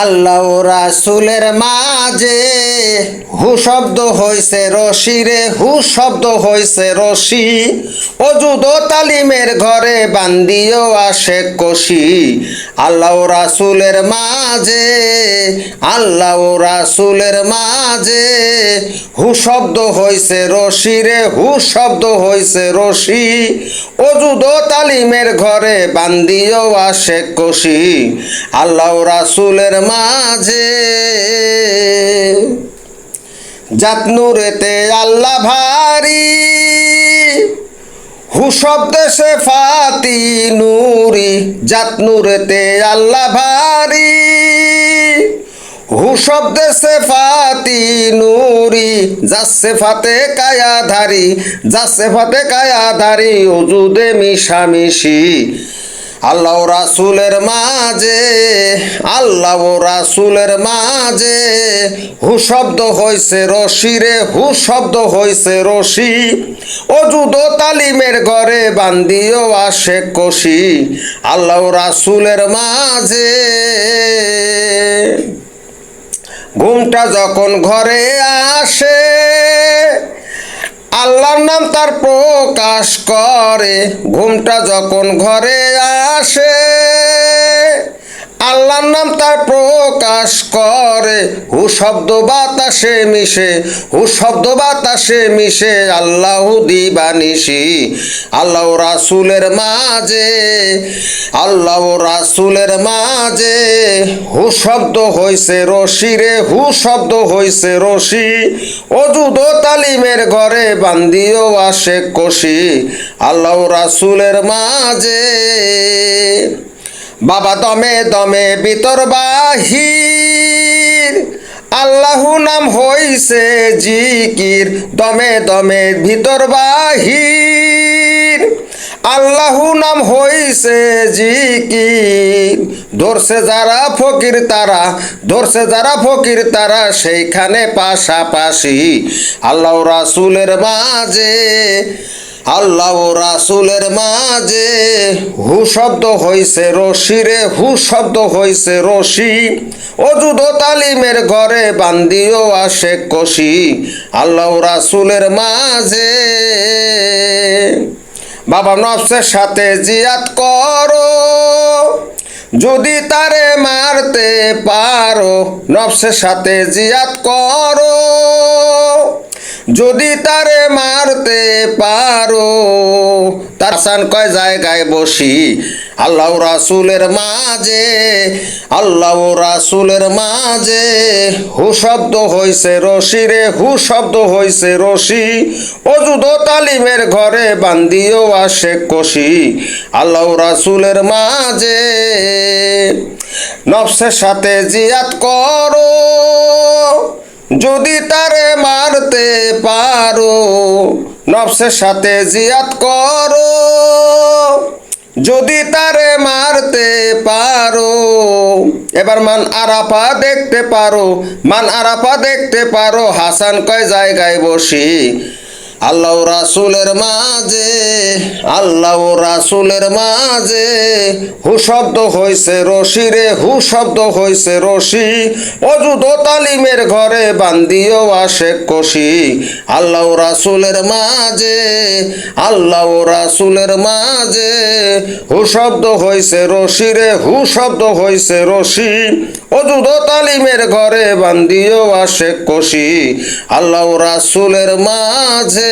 আল্লাহ রাসুলের মাঝে হু শব্দ হইছে রশি রে, হু শব্দ হইছে রশি। অজুদ তালিমের ঘরে বান্দিও আসে কষি। আল্লাহ রাসুলের মাঝে, আল্লাহ রাসুলের মাঝে হু শব্দ হইছে রশি রে, হু শব্দ হইছে রশি। অজুদ তালিমের ঘরে বান্দিও আসে কষি। আল্লাহ রাসুলের মাঝে। জাতনুরেতে আল্লাহ ভারী। হু শব্দে সে ফাতি নুরি। জাতনুরেতে আল্লাহ ভারী। হু শব্দে সে ফাতি নুরি। যাচ্ছে ফাতে কায়া ধারি। যাচ্ছে ফাতে কায়া ধারি। ওজুদে মিশামিশি। আল্লাহ রাসুলের মাঝে, আল্লাহ রাসুলের মাঝে হু শব্দ হইছে রশি রে হু শব্দ হইছে রশি। অজুদ তালিমের ঘরে বান্দিও আসে কষি। আল্লাহ রাসুলের মাঝে ঘুমটা যখন ঘরে আসে আল্লাহর নাম তার প্রকাশ করে। ঘুমটা যখন ঘরে আসে। আল্লাহর নাম তার প্রকাশ করে। হু শব্দ বাতাসে মিশে, হু শব্দ বাতাসে মিশে আল্লাহ দিবানিসি আল্লাহ রাসুলের মাঝে, আল্লাহ রাসুলের মাঝে। হু শব্দ হইছে রশি রে, হু শব্দ হইছে রশি। অজুদ তালিমের ঘরে বান্দিও আসে কষি, আল্লাহ রাসুলের মাঝে। বাবা দমে দমে ভিতর বাহির। আল্লাহু নাম হইছে জিকির, দমে দমে ভিতর বাহির। আল্লাহু নাম হইছে জিকির, ধরছে যারা ফকির তারা, ধরছে যারা ফকির তারা সেইখানে পাশাপাশি। আল্লাহ রাসুলের মাঝে আল্লাহ রাসুলের মাঝে হু শব্দ হইছে রশি রে, হু শব্দ হইছে রশি। অজুদ তালিমের ঘরে বান্দিও আসে কষি। আল্লাহ রাসুলের মাঝে বাবা নফসের সাথে জিয়াত করো। যদি তারে মারতে পারো, নফসের সাথে জিয়াত করো। যদি তারে মারতে পারো, তার সান কয় জায়গায় বসি? আল্লাহ রাসুলের মাঝে, আল্লাহ রাসুলের মাঝে। হু শব্দ হইছে রশি রে, হু শব্দ হইছে রশি। অজুদ তালিমের ঘরে বান্দিও আসে কষি। আল্লাহ রাসুলের মাঝে, নফসের সাথে জিয়াত করো। যদি তারে মারতে পারো, নফসের সাথে জিয়াত করো। যদি তারে মারতে পারো, এবার মান আরাপা দেখতে পারো, মান আরাফা দেখতে পারো, হাসান কয় জায়গায় বসি? আল্লাহ রাসুলের মাঝে, আল্লাহ রাসুলের মাঝে। হু শব্দ হইছে রশি রে হু শব্দ হইছে রশি। অজুদ তালিমের ঘরে বান্দিও আসে কষি। আল্লাহ রাসুলের মাঝে, আল্লাহ রাসুলের মাঝে। হু শব্দ হইছে রশি রে হু শব্দ হইছে রশি। অজুদ তালিমের ঘরে বান্দিও আসে কষি। আল্লাহ রাসুলের মাঝে